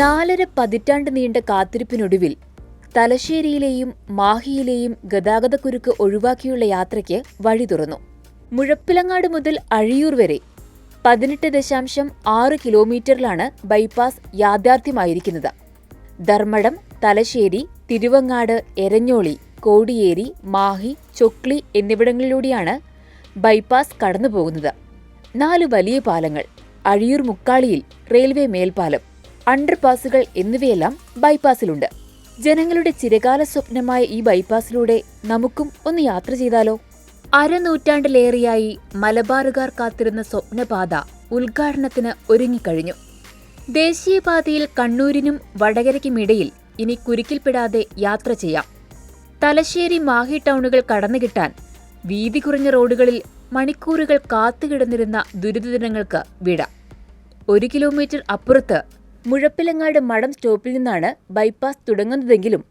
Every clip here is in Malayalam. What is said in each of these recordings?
നാലര പതിറ്റാണ്ട് നീണ്ട കാത്തിരിപ്പിനൊടുവിൽ തലശ്ശേരിയിലെയും മാഹിയിലെയും ഗതാഗതക്കുരുക്ക് ഒഴിവാക്കിയുള്ള യാത്രയ്ക്ക് വഴി തുറന്നു. മുഴപ്പിലങ്ങാട് മുതൽ അഴിയൂർ വരെ പതിനെട്ട് ദശാംശം ആറ് കിലോമീറ്ററിലാണ് ബൈപ്പാസ് യാഥാർത്ഥ്യമായിരിക്കുന്നത്. ധർമ്മടം തലശ്ശേരി തിരുവങ്ങാട് എരഞ്ഞോളി കോടിയേരി മാഹി ചൊക്ലി എന്നിവിടങ്ങളിലൂടെയാണ് ബൈപ്പാസ് കടന്നുപോകുന്നത്. നാല് വലിയ പാലങ്ങൾ അഴിയൂർ മുക്കാളിയിൽ റെയിൽവേ മേൽപ്പാലം. അണ്ടർപാസുകൾ എന്നിവയെല്ലാം ബൈപ്പാസിലുണ്ട്. ജനങ്ങളുടെ ചിരകാല സ്വപ്നമായ ഈ ബൈപ്പാസിലൂടെ നമുക്കും ഒന്ന് യാത്ര ചെയ്താലോ? അരനൂറ്റാണ്ടിലേറെയായി മലബാറുകാർ കാത്തിരുന്ന സ്വപ്നപാത ഉദ്ഘാടനത്തിന് ഒരുങ്ങിക്കഴിഞ്ഞു. ദേശീയപാതയിൽ കണ്ണൂരിനും വടകരയ്ക്കുമിടയിൽ ഇനി കുരുക്കിൽപ്പെടാതെ യാത്ര ചെയ്യാം. തലശ്ശേരി മാഹി ടൗണുകൾ കടന്നുകിട്ടാൻ വീതി കുറഞ്ഞ റോഡുകളിൽ മണിക്കൂറുകൾ കാത്തുകിടന്നിരുന്ന ദുരിതദിനങ്ങൾക്ക് വിട. ഒരു കിലോമീറ്റർ അപ്പുറത്ത് മുഴപ്പിലങ്ങാട് മഠം സ്റ്റോപ്പിൽ നിന്നാണ് ബൈപ്പാസ് തുടങ്ങുന്നതെങ്കിലും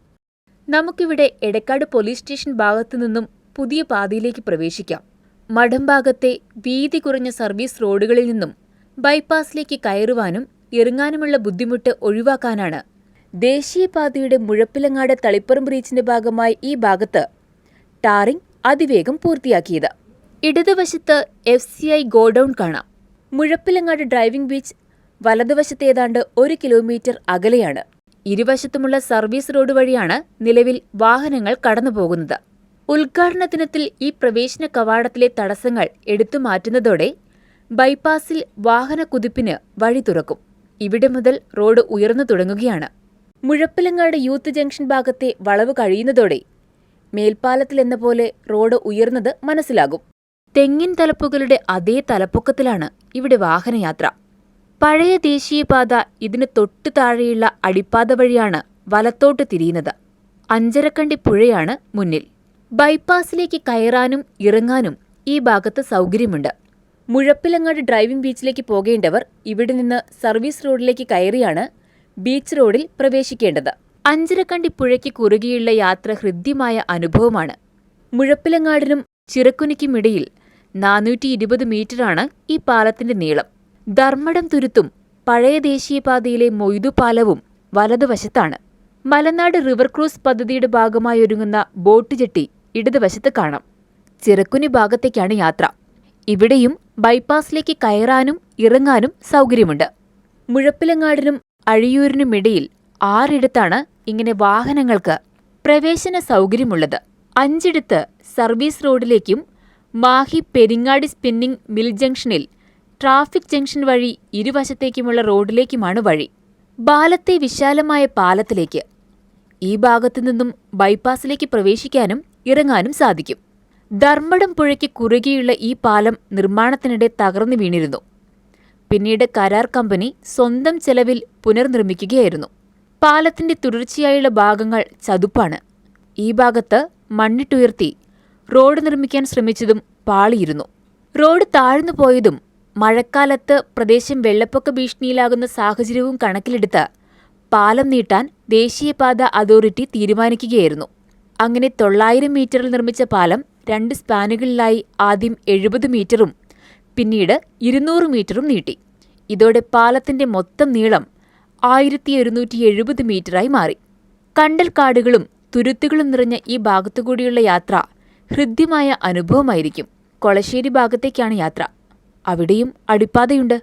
നമുക്കിവിടെ എടക്കാട് പോലീസ് സ്റ്റേഷൻ ഭാഗത്തു നിന്നും പുതിയ പാതയിലേക്ക് പ്രവേശിക്കാം. മഠം ഭാഗത്തെ വീതി കുറഞ്ഞ സർവീസ് റോഡുകളിൽ നിന്നും ബൈപ്പാസിലേക്ക് കയറുവാനും ഇറങ്ങാനുമുള്ള ബുദ്ധിമുട്ട് ഒഴിവാക്കാനാണ്. ദേശീയപാതയുടെ മുഴപ്പിലങ്ങാട് തളിപ്പറം ബ്രീച്ചിന്റെ ഭാഗമായി ഈ ഭാഗത്ത് ടാറിംഗ് അതിവേഗം പൂർത്തിയാക്കിയത്. ഇടതുവശത്ത് എഫ് സി ഐ ഗോഡൌൺ കാണാം. മുഴപ്പിലങ്ങാട് ഡ്രൈവിംഗ് ബീച്ച് വലതുവശത്ത് ഏതാണ്ട് ഒരു കിലോമീറ്റർ അകലെയാണ്. ഇരുവശത്തുമുള്ള സർവീസ് റോഡ് വഴിയാണ് നിലവിൽ വാഹനങ്ങൾ കടന്നുപോകുന്നത്. ഉദ്ഘാടന ദിനത്തിൽ ഈ പ്രവേശന കവാടത്തിലെ തടസ്സങ്ങൾ എടുത്തു മാറ്റുന്നതോടെ ബൈപ്പാസിൽ വാഹന കുതിപ്പിന് വഴി തുറക്കും. ഇവിടെ മുതൽ റോഡ് ഉയർന്നു തുടങ്ങുകയാണ്. മുഴപ്പിലങ്ങാട് യൂത്ത് ജംഗ്ഷൻ ഭാഗത്തെ വളവ് കഴിയുന്നതോടെ മേൽപ്പാലത്തിലെന്ന പോലെ റോഡ് ഉയർന്നത് മനസ്സിലാകും. തെങ്ങിൻ തലപ്പുകളുടെ അതേ തലപ്പൊക്കത്തിലാണ് ഇവിടെ വാഹനയാത്ര. പഴയ ദേശീയപാത ഇതിന് തൊട്ടു താഴെയുള്ള അടിപ്പാത വഴിയാണ് വലത്തോട്ട് തിരിയുന്നത്. അഞ്ചരക്കണ്ടി പുഴയാണ് മുന്നിൽ. ബൈപ്പാസിലേക്ക് കയറാനും ഇറങ്ങാനും ഈ ഭാഗത്ത് സൗകര്യമുണ്ട്. മുഴപ്പിലങ്ങാട് ഡ്രൈവിംഗ് ബീച്ചിലേക്ക് പോകേണ്ടവർ ഇവിടെ നിന്ന് സർവീസ് റോഡിലേക്ക് കയറിയാണ് ബീച്ച് റോഡിൽ പ്രവേശിക്കേണ്ടത്. അഞ്ചരക്കണ്ടി പുഴയ്ക്ക് കുറുകെയുള്ള യാത്ര ഹൃദ്യമായ അനുഭവമാണ്. മുഴപ്പിലങ്ങാടിനും ചിറക്കുനിക്കുമിടയിൽ നാനൂറ്റി ഇരുപത് മീറ്ററാണ് ഈ പാലത്തിന്റെ നീളം. ധർമ്മടം തുരുത്തും പഴയ ദേശീയപാതയിലെ മൊയ്തുപാലവും വലതുവശത്താണ്. മലനാട് റിവർ ക്രൂസ് പദ്ധതിയുടെ ഭാഗമായി ഒരുങ്ങുന്ന ബോട്ട് ജെട്ടി ഇടതുവശത്ത് കാണാം. ചിറക്കുനി ഭാഗത്തേക്കാണ് യാത്ര. ഇവിടെയും ബൈപ്പാസിലേക്ക് കയറാനും ഇറങ്ങാനും സൗകര്യമുണ്ട്. മുഴപ്പിലങ്ങാടിനും അഴിയൂരിനുമിടയിൽ ആറിടത്താണ് ഇങ്ങനെ വാഹനങ്ങൾക്ക് പ്രവേശന സൗകര്യമുള്ളത്. അഞ്ചിടത്ത് സർവീസ് റോഡിലേക്കും മാഹി പെരിങ്ങാടി സ്പിന്നിംഗ് മിൽ ജംഗ്ഷനിൽ ട്രാഫിക് ജംഗ്ഷൻ വഴി ഇരുവശത്തേക്കുമുള്ള റോഡിലേക്കുമാണ് വഴി. ബാലത്തെ വിശാലമായ പാലത്തിലേക്ക് ഈ ഭാഗത്തു നിന്നും ബൈപ്പാസിലേക്ക് പ്രവേശിക്കാനും ഇറങ്ങാനും സാധിക്കും. ധർമ്മടം പുഴയ്ക്ക് കുറുകെയുള്ള ഈ പാലം നിർമ്മാണത്തിനിടെ തകർന്നു വീണിരുന്നു. പിന്നീട് കരാർ കമ്പനി സ്വന്തം ചെലവിൽ പുനർനിർമ്മിക്കുകയായിരുന്നു. പാലത്തിന്റെ തുടർച്ചയായുള്ള ഭാഗങ്ങൾ ചതുപ്പാണ്. ഈ ഭാഗത്ത് മണ്ണിട്ടുയർത്തി റോഡ് നിർമ്മിക്കാൻ ശ്രമിച്ചതും പാളിയിരുന്നു. റോഡ് താഴ്ന്നു പോയതും മഴക്കാലത്ത് പ്രദേശം വെള്ളപ്പൊക്ക ഭീഷണിയിലാകുന്ന സാഹചര്യവും കണക്കിലെടുത്ത് പാലം നീട്ടാൻ ദേശീയപാത അതോറിറ്റി തീരുമാനിക്കുകയായിരുന്നു. അങ്ങനെ തൊള്ളായിരം മീറ്ററിൽ നിർമ്മിച്ച പാലം രണ്ട് സ്പാനുകളിലായി ആദ്യം എഴുപത് മീറ്ററും പിന്നീട് ഇരുന്നൂറ് മീറ്ററും നീട്ടി. ഇതോടെ പാലത്തിന്റെ മൊത്തം നീളം ആയിരത്തി ഒരുന്നൂറ്റി എഴുപത് മീറ്ററായി മാറി. കണ്ടൽക്കാടുകളും തുരുത്തുകളും നിറഞ്ഞ ഈ ഭാഗത്തുകൂടിയുള്ള യാത്ര ഹൃദ്യമായ അനുഭവമായിരിക്കും. കൊളശ്ശേരി ഭാഗത്തേക്കാണ് യാത്ര. അവിടെയും അടിപ്പാതയുണ്ട്.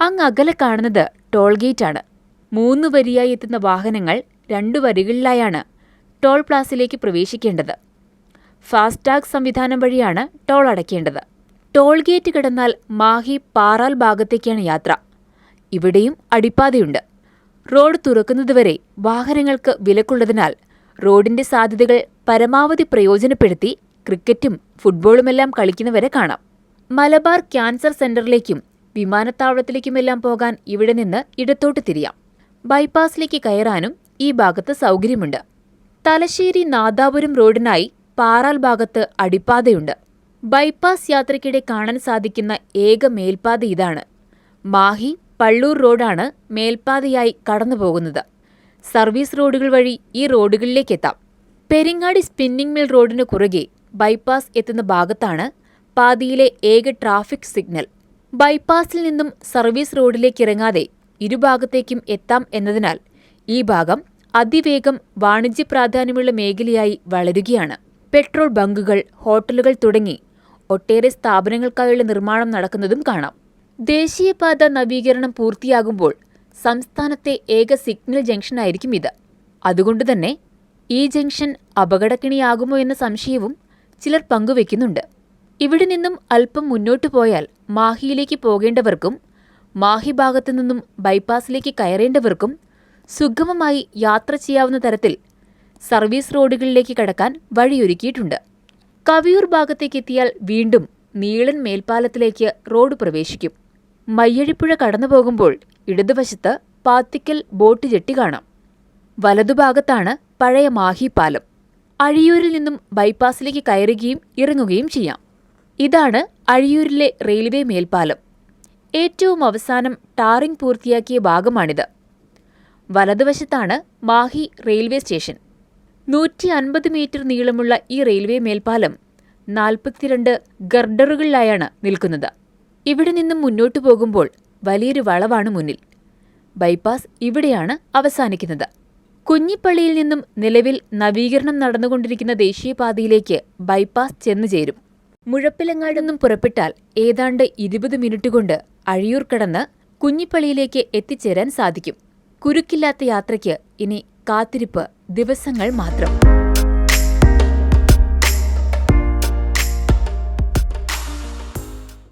അങ്ങ് അകലെ കാണുന്നത് ടോൾ ഗേറ്റാണ്. മൂന്ന് വരിയായി എത്തുന്ന വാഹനങ്ങൾ രണ്ടു വരികളിലായാണ് ടോൾ പ്ലാസിലേക്ക് പ്രവേശിക്കേണ്ടത്. ഫാസ്ടാഗ് സംവിധാനം വഴിയാണ് ടോൾ അടയ്ക്കേണ്ടത്. ടോൾ ഗേറ്റ് കടന്നാൽ മാഹി പാറാൽ ഭാഗത്തേക്കാണ് യാത്ര. ഇവിടെയും അടിപ്പാതയുണ്ട്. റോഡ് തുറക്കുന്നതുവരെ വാഹനങ്ങൾക്ക് വിലക്കുള്ളതിനാൽ റോഡിന്റെ സാധ്യതകൾ പരമാവധി പ്രയോജനപ്പെടുത്തി ക്രിക്കറ്റും ഫുട്ബോളുമെല്ലാം കളിക്കുന്നവരെ കാണാം. മലബാർ ക്യാൻസർ സെന്ററിലേക്കും വിമാനത്താവളത്തിലേക്കുമെല്ലാം പോകാൻ ഇവിടെ നിന്ന് ഇടത്തോട്ട് തിരിയാം. ബൈപ്പാസിലേക്ക് കയറാനും ഈ ഭാഗത്ത് സൗകര്യമുണ്ട്. തലശ്ശേരി നാദാപുരം റോഡിനായി പാറാൽ ഭാഗത്ത് അടിപ്പാതയുണ്ട്. ബൈപ്പാസ് യാത്രയ്ക്കിടെ കാണാൻ സാധിക്കുന്ന ഏക മേൽപ്പാത ഇതാണ്. മാഹി പള്ളൂർ റോഡാണ് മേൽപ്പാതയായി കടന്നുപോകുന്നത്. സർവീസ് റോഡുകൾ വഴി ഈ റോഡുകളിലേക്കെത്താം. പെരിങ്ങാടി സ്പിന്നിംഗ് മിൽ റോഡിനു കുറുകെ ബൈപ്പാസ് എത്തുന്ന ഭാഗത്താണ് പാതിയിലെ ഏക ട്രാഫിക് സിഗ്നൽ. ബൈപ്പാസിൽ നിന്നും സർവീസ് റോഡിലേക്ക് ഇറങ്ങാതെ ഇരുഭാഗത്തേക്കും എത്താം എന്നതിനാൽ ഈ ഭാഗം അതിവേഗം വാണിജ്യ പ്രാധാന്യമുള്ള മേഖലയായി വളരുകയാണ്. പെട്രോൾ ബങ്കുകൾ ഹോട്ടലുകൾ തുടങ്ങി ഒട്ടേറെ സ്ഥാപനങ്ങൾക്കായുള്ള നിർമ്മാണം നടക്കുന്നതും കാണാം. ദേശീയപാത നവീകരണം പൂർത്തിയാകുമ്പോൾ സംസ്ഥാനത്തെ ഏക സിഗ്നൽ ജംഗ്ഷനായിരിക്കും ഇത്. അതുകൊണ്ടുതന്നെ ഈ ജംഗ്ഷൻ അപകടക്കിണിയാകുമോ എന്ന സംശയവും ചിലർ പങ്കുവെക്കുന്നുണ്ട്. ഇവിടെ നിന്നും അല്പം മുന്നോട്ടു പോയാൽ മാഹിയിലേക്ക് പോകേണ്ടവർക്കും മാഹി ഭാഗത്തു നിന്നും ബൈപ്പാസിലേക്ക് കയറേണ്ടവർക്കും സുഗമമായി യാത്ര ചെയ്യാവുന്ന തരത്തിൽ സർവീസ് റോഡുകളിലേക്ക് കടക്കാൻ വഴിയൊരുക്കിയിട്ടുണ്ട്. കവിയൂർ ഭാഗത്തേക്ക് എത്തിയാൽ വീണ്ടും നീളൻ മേൽപ്പാലത്തിലേക്ക് റോഡ് പ്രവേശിക്കും. മയ്യഴിപ്പുഴ കടന്നു പോകുമ്പോൾ ഇടതുവശത്ത് പാത്തിക്കൽ ബോട്ട് ജെട്ടി കാണാം. വലതുഭാഗത്താണ് പഴയ മാഹി പാലം. അഴിയൂരിൽ നിന്നും ബൈപ്പാസിലേക്ക് കയറുകയും ഇറങ്ങുകയും ചെയ്യാം. ഇതാണ് അഴിയൂരിലെ റെയിൽവേ മേൽപ്പാലം. ഏറ്റവും അവസാനം ടാറിംഗ് പൂർത്തിയാക്കിയ ഭാഗമാണിത്. വലതുവശത്താണ് മാഹി റെയിൽവേ സ്റ്റേഷൻ. നൂറ്റി അൻപത് മീറ്റർ നീളമുള്ള ഈ റെയിൽവേ മേൽപ്പാലം നാൽപ്പത്തിരണ്ട് ഗർഡറുകളിലായാണ് നിൽക്കുന്നത്. ഇവിടെ നിന്നും മുന്നോട്ട് പോകുമ്പോൾ വലിയൊരു വളവാണ് മുന്നിൽ. ബൈപ്പാസ് ഇവിടെയാണ് അവസാനിക്കുന്നത്. കുഞ്ഞിപ്പള്ളിയിൽ നിന്നും നിലവിൽ നവീകരണം നടന്നുകൊണ്ടിരിക്കുന്ന ദേശീയപാതയിലേക്ക് ബൈപ്പാസ് ചെന്നു ചേരും മുഴപ്പിലങ്ങാട് നിന്നും പുറപ്പെട്ടാൽ ഏതാണ്ട് ഇരുപത് മിനിറ്റ് കൊണ്ട് അഴിയൂർ കടന്ന് കുഞ്ഞിപ്പള്ളിയിലേക്ക് എത്തിച്ചേരാൻ സാധിക്കും. കുരുക്കില്ലാത്ത യാത്രയ്ക്ക് ഇനി കാത്തിരിപ്പ് ദിവസങ്ങൾ മാത്രം.